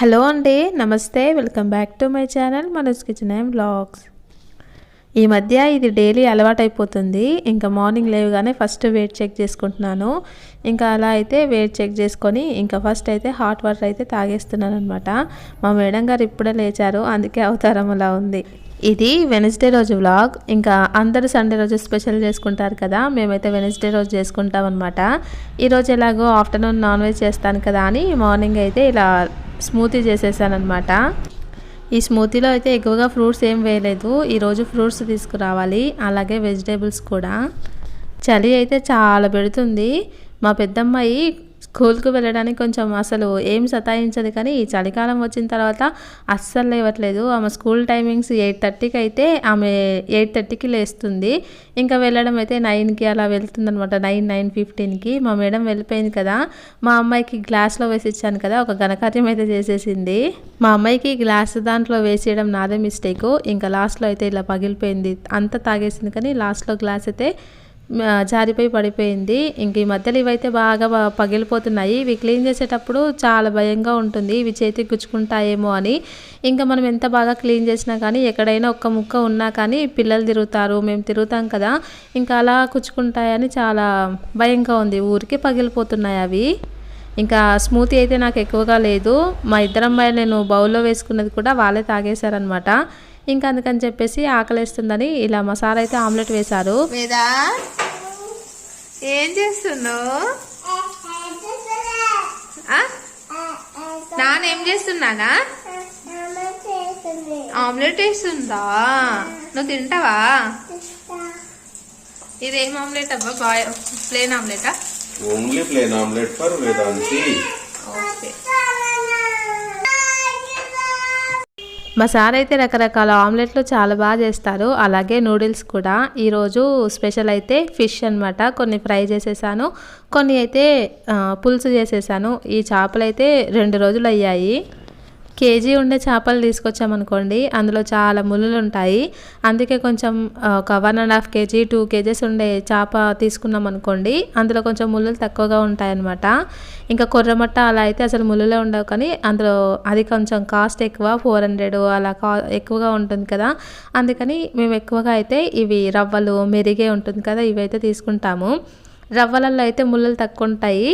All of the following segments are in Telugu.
హలో అండి నమస్తే. Welcome back to my channel Manoj kitchen and blogs ఈ మధ్య ఇది డైలీ అలవాటైపోతుంది. ఇంకా మార్నింగ్ లేవగానే ఫస్ట్ వెయిట్ చెక్ చేసుకుంటున్నాను. ఇంకా అలా అయితే వెయిట్ చెక్ చేసుకొని ఇంకా ఫస్ట్ అయితే హాట్ వాటర్ అయితే తాగేస్తున్నాను అనమాట మా మేడం గారు ఇప్పుడే లేచారు అందుకే అవతారం అలా ఉంది. ఇది వెనస్డే రోజు వ్లాగ్ ఇంకా అందరూ సండే రోజు స్పెషల్ చేసుకుంటారు కదా మేమైతే వెనస్డే రోజు చేసుకుంటాం అనమాట ఈరోజు ఎలాగో ఆఫ్టర్నూన్ నాన్ వెజ్ చేస్తాను కదా అని మార్నింగ్ అయితే ఇలా స్మూతీ చేసేసానమాట ఈ స్మూతీలో అయితే ఎక్కువగా ఫ్రూట్స్ ఏం వేయలేదు. ఈరోజు ఫ్రూట్స్ తీసుకురావాలి అలాగే వెజిటేబుల్స్ కూడా. చలి అయితే చాలా పెడుతుంది. మా పెద్దమ్మాయి స్కూల్కి వెళ్ళడానికి కొంచెం అసలు ఏం సతాయించదు కానీ ఈ చలికాలం వచ్చిన తర్వాత అస్సలు లేవట్లేదు. ఆమె స్కూల్ టైమింగ్స్ ఎయిట్ థర్టీకి అయితే ఆమె ఎయిట్ థర్టీకి లేస్తుంది. ఇంకా వెళ్ళడం అయితే నైన్కి అలా వెళ్తుంది అనమాట నైన్ నైన్ ఫిఫ్టీన్కి మా మేడం వెళ్ళిపోయింది కదా. మా అమ్మాయికి గ్లాస్లో వేసి ఇచ్చాను కదా. ఒక ఘనకార్యం అయితే చేసేసింది. మా అమ్మాయికి గ్లాస్ దాంట్లో వేసేయడం నాదే మిస్టేక్. ఇంకా లాస్ట్లో అయితే ఇలా పగిలిపోయింది. అంతా తాగేసింది కానీ లాస్ట్లో గ్లాస్ అయితే జారిపోయి పడిపోయింది. ఇంక ఈ మధ్యలో ఇవైతే బాగా పగిలిపోతున్నాయి. ఇవి క్లీన్ చేసేటప్పుడు చాలా భయంగా ఉంటుంది. ఇవి చేతికి గుచ్చుకుంటాయేమో అని. ఇంకా మనం ఎంత బాగా క్లీన్ చేసినా కానీ ఎక్కడైనా ఒక్క ముక్క ఉన్నా కానీ పిల్లలు తిరుగుతారు మేము తిరుగుతాం కదా. ఇంకా అలా కుచ్చుకుంటాయని చాలా భయంగా ఉంది. ఊరికి పగిలిపోతున్నాయి అవి. ఇంకా స్మూతీ అయితే నాకు ఎక్కువగా లేదు. మా ఇద్దరమ్మాయి అమ్మాయిలు నేను బౌల్లో వేసుకున్నది కూడా వాళ్ళే తాగేశారనమాట ఇంకా అందుకని చెప్పేసి ఆకలిస్తుందని ఇలా మసాలా అయితే ఆమ్లెట్ వేశారు. వేదా ఏం చేస్తున్నావు? నాన్న ఏం చేస్తున్నానా ఆమ్లెట్ వేస్తుందా? నువ్వు తింటావా? ఇదేం ఆమ్లెట్ అబ్బా? Bye plain ఆమ్లెటా? Only plain omelette for Vedanti okay. మా సార్ అయితే రకరకాల ఆమ్లెట్లు చాలా బాగా చేస్తారు. అలాగే నూడిల్స్ కూడా. ఈరోజు స్పెషల్ అయితే ఫిష్ అనమాట కొన్ని ఫ్రై చేసేసాను. కొన్ని అయితే పులుసు చేసేసాను. ఈ చేపలు అయితే రెండు రోజులు అయ్యాయి. కేజీ ఉండే చేపలు తీసుకొచ్చామనుకోండి అందులో చాలా ముళ్ళులు ఉంటాయి అందుకే కొంచెం ఒక one and half KG two KGs ఉండే చేప తీసుకున్నాం అనుకోండి అందులో కొంచెం ముళ్ళు తక్కువగా ఉంటాయన్నమాట. ఇంకా కొర్రమట్ట అలా అయితే అసలు ముళ్ళులే ఉండవు కానీ అందులో అది కొంచెం కాస్ట్ ఎక్కువ ఫోర్ హండ్రెడ్ అలా కా ఎక్కువగా ఉంటుంది కదా. అందుకని మేము ఎక్కువగా అయితే ఇవి రవ్వలు మెరిగే ఉంటుంది కదా ఇవైతే తీసుకుంటాము. రవ్వలలో అయితే ముళ్ళలు తక్కువ ఉంటాయి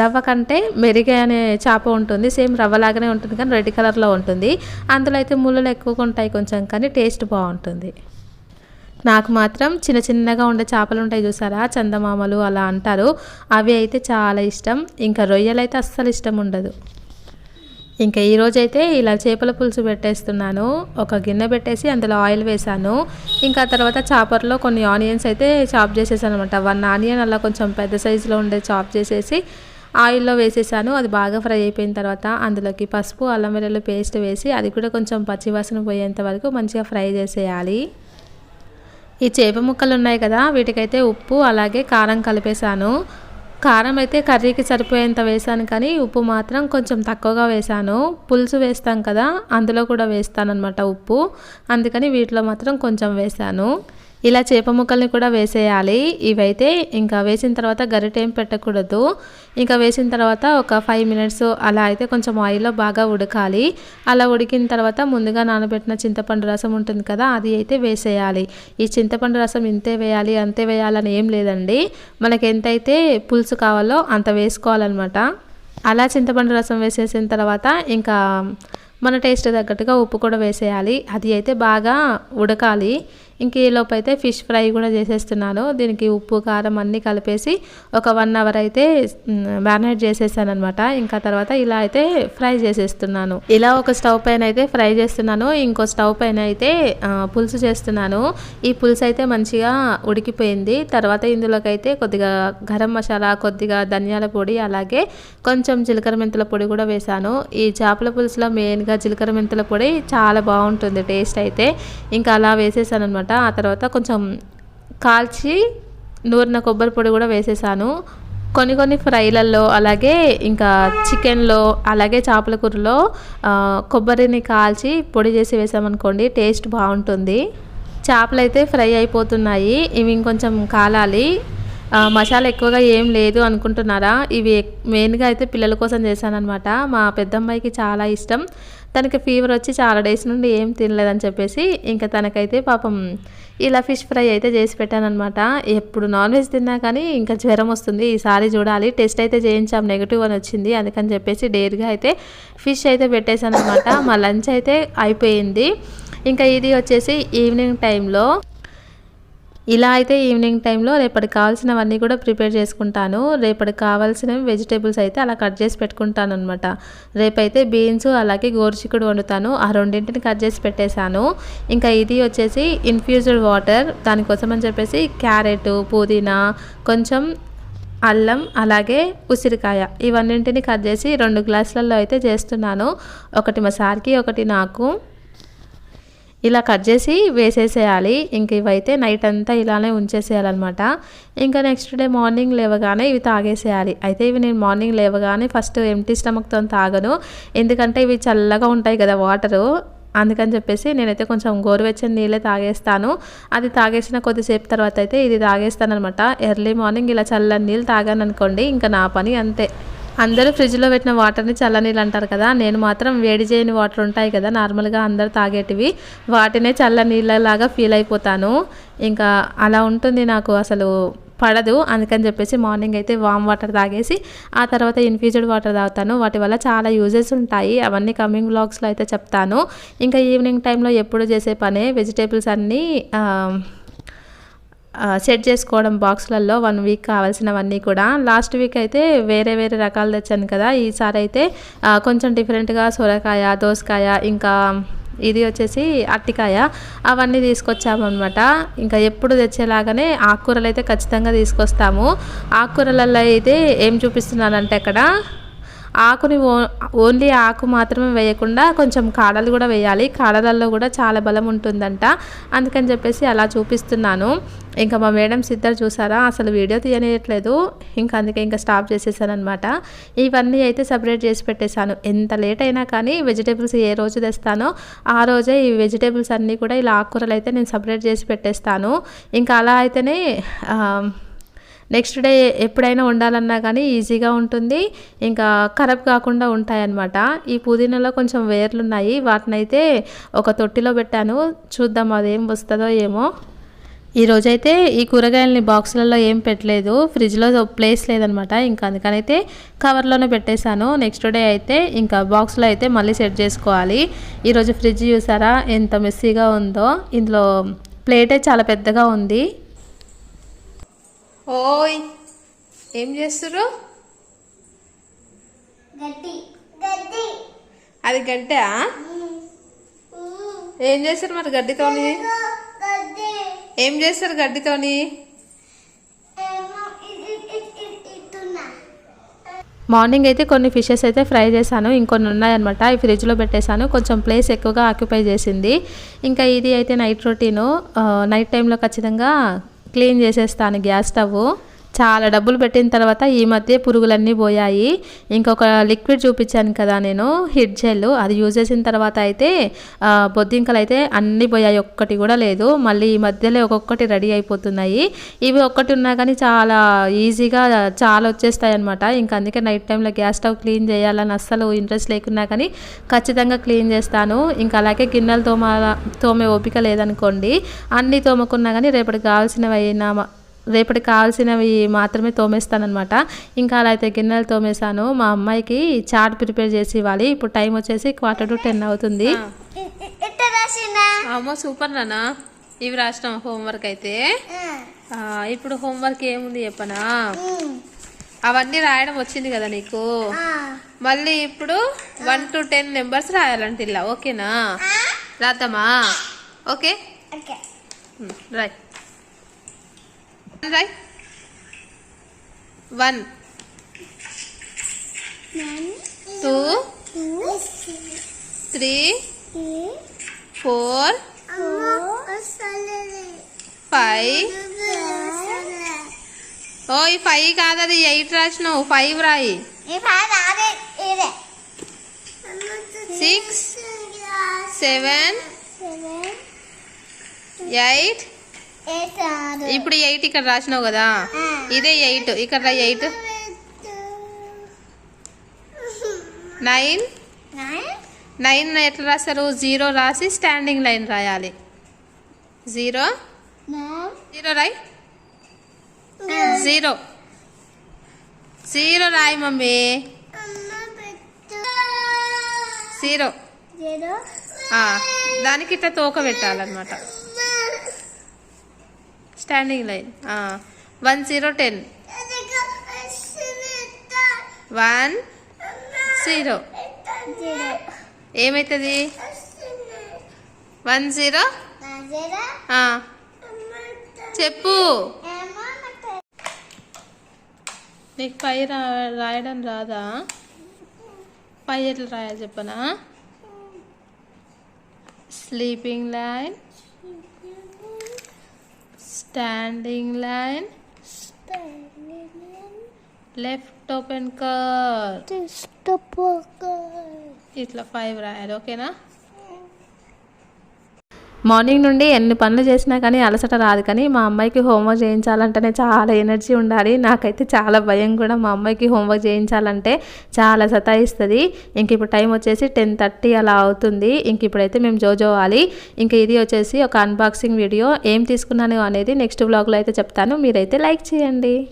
రవ్వ కంటే మెరుగే అనే చేప ఉంటుంది. సేమ్ రవ్వలాగానే ఉంటుంది కానీ రెడ్ కలర్లో ఉంటుంది. అందులో అయితే ముళ్ళలు ఎక్కువగా ఉంటాయి కొంచెం కానీ టేస్ట్ బాగుంటుంది. నాకు మాత్రం చిన్న చిన్నగా ఉండే చేపలు ఉంటాయి చూసారా? చందమామలు అలా అంటారు. అవి అయితే చాలా ఇష్టం. ఇంకా రొయ్యలైతే అస్సలు ఇష్టం ఉండదు. ఇంకా ఈరోజు అయితే ఇలా చేపల పులుసు పెట్టేస్తున్నాను. ఒక గిన్నె పెట్టేసి అందులో ఆయిల్ వేసాను ఇంకా తర్వాత చాపర్లో కొన్ని ఆనియన్స్ అయితే చాప్ చేసేసాను అనమాట వన్ ఆనియన్ అలా కొంచెం పెద్ద సైజులో ఉండే చాప్ చేసేసి ఆయిల్లో వేసేసాను. అది బాగా ఫ్రై అయిపోయిన తర్వాత అందులోకి పసుపు అల్లం వెల్లుల్లి పేస్ట్ వేసి అది కూడా కొంచెం పచ్చివాసన పోయేంత వరకు మంచిగా ఫ్రై చేసేయాలి. ఈ చేప ముక్కలు ఉన్నాయి కదా వీటికైతే ఉప్పు అలాగే కారం కలిపేశాను. కారం అయితే కర్రీకి సరిపోయేంత వేసాను కానీ ఉప్పు మాత్రం కొంచెం తక్కువగా వేసాను. పులుసు వేస్తాం కదా అందులో కూడా వేస్తానన్నమాట ఉప్పు. అందుకని వీటిలో మాత్రం కొంచెం వేసాను. ఇలా చేప ముక్కల్ని కూడా వేసేయాలి. ఇవైతే ఇంకా వేసిన తర్వాత గరిటేం పెట్టకూడదు. ఇంకా వేసిన తర్వాత ఒక ఫైవ్ మినిట్స్ అలా అయితే కొంచెం ఆయిల్లో బాగా ఉడకాలి. అలా ఉడికిన తర్వాత ముందుగా నానబెట్టిన చింతపండు రసం ఉంటుంది కదా అది అయితే వేసేయాలి. ఈ చింతపండు రసం ఇంతే వేయాలి అంతే వేయాలని ఏం లేదండి. మనకి ఎంతైతే పులుసు కావాలో అంత వేసుకోవాలన్నమాట. అలా చింతపండు రసం వేసేసిన తర్వాత ఇంకా మన టేస్ట్ తగ్గట్టుగా ఉప్పు కూడా వేసేయాలి. అది అయితే బాగా ఉడకాలి. ఇంక ఈలోపు అయితే ఫిష్ ఫ్రై కూడా చేసేస్తున్నాను. దీనికి ఉప్పు కారం అన్నీ కలిపేసి ఒక వన్ అవర్ అయితే మ్యారినేట్ చేసేసాను అనమాట ఇంకా తర్వాత ఇలా అయితే ఫ్రై చేసేస్తున్నాను. ఇలా ఒక స్టవ్ పైన అయితే ఫ్రై చేస్తున్నాను. ఇంకో స్టవ్ పైన అయితే పులుసు చేస్తున్నాను. ఈ పులుసు అయితే మంచిగా ఉడికిపోయింది. తర్వాత ఇందులోకి అయితే కొద్దిగా గరం మసాలా కొద్దిగా ధనియాల పొడి అలాగే కొంచెం జీలకర్ర మెంతుల పొడి కూడా వేశాను ఈ చేపల పులుసులో మెయిన్గా జీలకర్ర మెంతుల పొడి చాలా బాగుంటుంది టేస్ట్ అయితే. ఇంకా అలా వేసేసాను అనమాట ఆ తర్వాత కొంచెం కాల్చి నూరిన కొబ్బరి పొడి కూడా వేసేసాను. కొన్ని కొన్ని ఫ్రైలలో అలాగే ఇంకా చికెన్లో అలాగే చేపల కూరలో కొబ్బరిని కాల్చి పొడి చేసి వేసామనుకోండి టేస్ట్ బాగుంటుంది. చేపలు అయితే ఫ్రై అయిపోతున్నాయి. ఇవి ఇంకొంచెం కాలాలి. మసాలా ఎక్కువగా ఏం లేదు అనుకుంటున్నారా? ఇవి మెయిన్గా అయితే పిల్లల కోసం చేశానమాట మా పెద్దమ్మాయికి చాలా ఇష్టం. తనకి ఫీవర్ వచ్చి చాలా డేస్ నుండి ఏం తినలేదని చెప్పేసి ఇంకా తనకైతే పాపం ఇలా ఫిష్ ఫ్రై అయితే చేసి పెట్టానమాట ఎప్పుడు నాన్ వెజ్ తిన్నా కానీ ఇంకా జ్వరం వస్తుంది. ఈసారి చూడాలి. టెస్ట్ అయితే చేయించాం. నెగిటివ్ అని వచ్చింది. అందుకని చెప్పేసి డేర్గా అయితే ఫిష్ అయితే పెట్టేశానమాట మా లంచ్ అయితే అయిపోయింది. ఇంకా ఇది వచ్చేసి ఈవినింగ్ టైంలో ఇలా అయితే ఈవినింగ్ టైంలో రేపటికి కావాల్సినవన్నీ కూడా ప్రిపేర్ చేసుకుంటాను. రేపటికి కావాల్సినవి వెజిటేబుల్స్ అయితే అలా కట్ చేసి పెట్టుకుంటాను అనమాట రేపైతే బీన్స్ అలాగే గోరుచిక్కుడు వండుతాను. ఆ రెండింటిని కట్ చేసి పెట్టేశాను. ఇంకా ఇది వచ్చేసి ఇన్ఫ్యూజ్డ్ వాటర్ దానికోసం అని చెప్పేసి క్యారెట్ పుదీనా కొంచెం అల్లం అలాగే ఉసిరికాయ ఇవన్నింటిని కట్ చేసి రెండు గ్లాసులలో అయితే చేస్తున్నాను. ఒకటి మా సార్కి ఒకటి నాకు. ఇలా కట్ చేసి వేసేసేయాలి. ఇంక ఇవైతే నైట్ అంతా ఇలానే ఉంచేసేయాలన్నమాట. ఇంకా నెక్స్ట్ డే మార్నింగ్ లేవగానే ఇవి తాగేసేయాలి. అయితే ఇవి నేను మార్నింగ్ లేవగానే ఫస్ట్ ఎంటీ స్టమక్తో తాగను. ఎందుకంటే ఇవి చల్లగా ఉంటాయి కదా వాటరు అందుకని చెప్పేసి నేనైతే కొంచెం గోరువెచ్చని నీళ్ళే తాగేస్తాను. అది తాగేసిన కొద్దిసేపు తర్వాత అయితే ఇది తాగేస్తాను అనమాట ఎర్లీ మార్నింగ్ ఇలా చల్లని నీళ్ళు తాగాను అనుకోండి ఇంకా నా పని అంతే. అందరూ ఫ్రిడ్జ్లో పెట్టిన వాటర్ని చల్లనీళ్ళు అంటారు కదా నేను మాత్రం వేడి చేయని వాటర్ ఉంటాయి కదా నార్మల్గా అందరు తాగేటివి వాటినే చల్లనీళ్ళలాగా ఫీల్ అయిపోతాను. ఇంకా అలా ఉంటుంది నాకు అసలు పడదు అందుకని చెప్పేసి మార్నింగ్ అయితే వామ్ వాటర్ తాగేసి ఆ తర్వాత ఇన్ఫ్యూజ్డ్ వాటర్ తాగుతాను. వాటి వల్ల చాలా యూజెస్ ఉంటాయి అవన్నీ కమింగ్ బ్లాగ్స్లో అయితే చెప్తాను. ఇంకా ఈవినింగ్ టైంలో ఎప్పుడు చేసే పనే వెజిటేబుల్స్ అన్నీ సెట్ చేసుకోవడం బాక్స్లలో వన్ వీక్ కావాల్సినవన్నీ కూడా. లాస్ట్ వీక్ అయితే వేరే వేరే రకాలు తెచ్చాను కదా. ఈసారి అయితే కొంచెం డిఫరెంట్గా సొరకాయ దోసకాయ ఇంకా ఇది వచ్చేసి అట్టికాయ అవన్నీ తీసుకొచ్చామన్నమాట ఇంకా ఎప్పుడు తెచ్చేలాగానే ఆకుకూరలు అయితే ఖచ్చితంగా తీసుకొస్తాము. ఆకుకూరలలో అయితే ఏం చూపిస్తున్నానంటే అక్కడ ఆకుని ఓ ఓన్లీ ఆకు మాత్రమే వేయకుండా కొంచెం కాడలు కూడా వేయాలి. కాడలలో కూడా చాలా బలం ఉంటుందంట. అందుకని చెప్పేసి అలా చూపిస్తున్నాను. ఇంకా మా మేడం సిద్ధర్ చూసారా? అసలు వీడియో తీయనేయట్లేదు. ఇంకా అందుకే ఇంకా స్టాప్ చేసేసాను అనమాట ఇవన్నీ అయితే సపరేట్ చేసి పెట్టేశాను. ఎంత లేట్ అయినా కానీ వెజిటేబుల్స్ ఏ రోజు తెస్తానో ఆ రోజే ఈ వెజిటేబుల్స్ అన్నీ కూడా ఇలా ఆకుకూరలు అయితే నేను సపరేట్ చేసి పెట్టేస్తాను. ఇంకా అలా అయితేనే నెక్స్ట్ డే ఎప్పుడైనా వండాలన్నా కానీ ఈజీగా ఉంటుంది. ఇంకా ఖరాబ్ కాకుండా ఉంటాయన్నమాట. ఈ పుదీనాలో కొంచెం వేర్లు ఉన్నాయి వాటిని అయితే ఒక తొట్టిలో పెట్టాను. చూద్దాం అదేం వస్తుందో ఏమో. ఈరోజైతే ఈ కూరగాయలని బాక్సులలో ఏం పెట్టలేదు. ఫ్రిడ్జ్లో ప్లేస్ లేదనమాట ఇంకా అందుకనైతే కవర్లోనే పెట్టేశాను. నెక్స్ట్ డే అయితే ఇంకా బాక్స్లో అయితే మళ్ళీ సెట్ చేసుకోవాలి. ఈరోజు ఫ్రిడ్జ్ చూసారా? ఎంత మెస్సీగా ఉందో. ఇందులో ప్లేటే చాలా పెద్దగా ఉంది. ఓయ్ ఏం గడ్డి. అది గడ్డా? ఏం చేస్తారు మరి గడ్డితోని? గడ్డి. ఏం చేస్తారు గడ్డితోని? మార్నింగ్ అయితే కొన్ని ఫిషెస్ అయితే ఫ్రై చేశాను. ఇంకొన్ని ఉన్నాయన్నమాట. ఈ ఫ్రిడ్జ్లో పెట్టేశాను. కొంచెం ప్లేస్ ఎక్కువగా ఆక్యుపై చేసింది. ఇంకా ఇది అయితే నైట్ రొటీను. నైట్ టైంలో ఖచ్చితంగా క్లీన్ చేసేస్తాను గ్యాస్ స్టవ్ చాలా డబ్బులు పెట్టిన తర్వాత ఈ మధ్య పురుగులన్నీ పోయాయి. ఇంకొక లిక్విడ్ చూపించాను కదా నేను హిట్ జెల్. అది యూజ్ చేసిన తర్వాత అయితే బొద్దింకలు అయితే అన్నీ పోయాయి. ఒక్కటి కూడా లేదు. మళ్ళీ ఈ మధ్యలో ఒక్కొక్కటి రెడీ అయిపోతున్నాయి. ఇవి ఒక్కటి ఉన్నా కానీ చాలా ఈజీగా చాలా వచ్చేస్తాయి అనమాట ఇంకా అందుకే నైట్ టైంలో గ్యాస్ స్టవ్ క్లీన్ చేయాలని అస్సలు ఇంట్రెస్ట్ లేకున్నా కానీ ఖచ్చితంగా క్లీన్ చేస్తాను. ఇంకా అలాగే గిన్నెలు తోమ తోమే ఓపిక లేదనుకోండి అన్నీ తోమకున్నా కానీ రేపటికి కావాల్సినవి అయినా రేపటికి కావాల్సినవి మాత్రమే తోమేస్తానమాట ఇంకా అలా అయితే గిన్నెలు తోమేశాను. మా అమ్మాయికి చాట్ ప్రిపేర్ చేసి ఇవ్వాలి. ఇప్పుడు టైం వచ్చేసి క్వార్టర్ టు టెన్ అవుతుంది. అమ్మో సూపర్ నానా ఇవి రాసినాం హోంవర్క్ అయితే. ఆ, ఇప్పుడు హోంవర్క్ ఏముంది చెప్పనా? అవన్నీ రాయడం వచ్చింది కదా నీకు? మళ్ళీ ఇప్పుడు వన్ టు టెన్ నెంబర్స్ రాయాలంటే ఇలా. ఓకేనా? రాద్దామా? ఓకే? ఓకే. ఉమ్, రాయ్ Roy one two three four five ఓ ఈ ఫైవ్ కాదు అది ఎయిట్ రాసినావు ఫైవ్ రాయి సిక్స్ సెవెన్ ఎయిట్ ఇప్పుడు ఎయిట్ ఇక్కడ రాసినావు కదా? ఇదే ఎయిట్. ఇక్కడ ఎయిట్. నైన్. నైన్? ఎట్లా రాస్తారు? జీరో రాసి స్టాండింగ్ లైన్ రాయాలి. జీరో. జీరో రాయ్. జీరో. జీరో రాయి మమ్మీ. జీరో. దానికి ఇట్లా తోక పెట్టాలన్నమాట. Standing line one zero ten one zero ఏమవుతుంది వన్ జీరో చెప్పు. నీకు పై రా రాయడం రాదా? పై ఎట్లా రాయాలి చెప్పనా? Sleeping line standing line left open కర్ ఇట్లా ఫైవ్ రాయాలి ఓకేనా మార్నింగ్ నుండి ఎన్ని పనులు చేసినా కానీ అలసట రాదు కానీ మా అమ్మాయికి హోంవర్క్ చేయించాలంటేనే చాలా ఎనర్జీ ఉండాలి. నాకైతే చాలా భయం కూడా మా అమ్మాయికి హోంవర్క్ చేయించాలంటే చాలా సతాయిస్తుంది. ఇంక ఇప్పుడు టైం వచ్చేసి టెన్ థర్టీ అలా అవుతుంది. ఇంక ఇప్పుడైతే మేము జోజోవాలి ఇంక ఇది వచ్చేసి ఒక అన్బాక్సింగ్ వీడియో. ఏం తీసుకున్నాను అనేది నెక్స్ట్ బ్లాగ్లో అయితే చెప్తాను. మీరైతే లైక్ చేయండి.